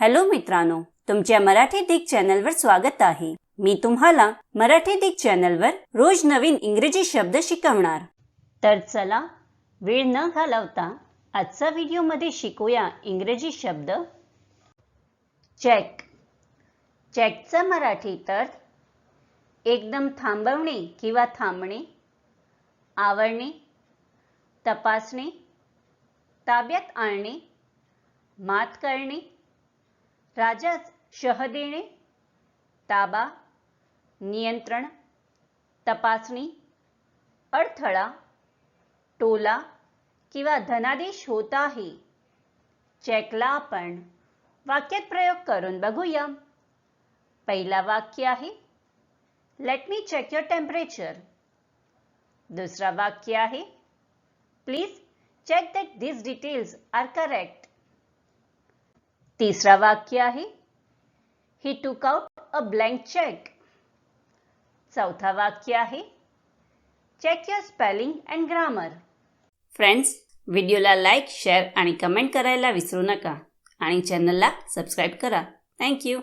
Hello मित्रांनो तुमच्या मराठी दिग चॅनलवर स्वागत आहे. मी तुम्हाला मराठी दिग चॅनलवर रोज नवीन इंग्रजी शब्द शिकवणार. तर चला वेळ न घालवता आजचा व्हिडिओमध्ये शिकूया इंग्रजी शब्द. चेक. चेकचा मराठी तर एकदम थांबवणे किंवा थांबणे आवडणे तपासणे ताब्यात आणणे मात करणे राजास शह देणे ताबा नियंत्रण तपासणी अडथळा टोला किंवा धनादेश होत आहे चेकला आपण वाक्यात प्रयोग करून बघूया. पहिला वाक्य आहे let me check your temperature दुसरा वाक्य आहे please check that this details are correct तिसरा वाक्य आहे. ही टूक आउट अ ब्लँक चेक चौथा वाक्य आहे. Check your spelling and grammar friends व्हिडिओला लाईक शेअर आणि कमेंट करायला विसरू नका. आणि चॅनलला सबस्क्राईब करा. थँक्यू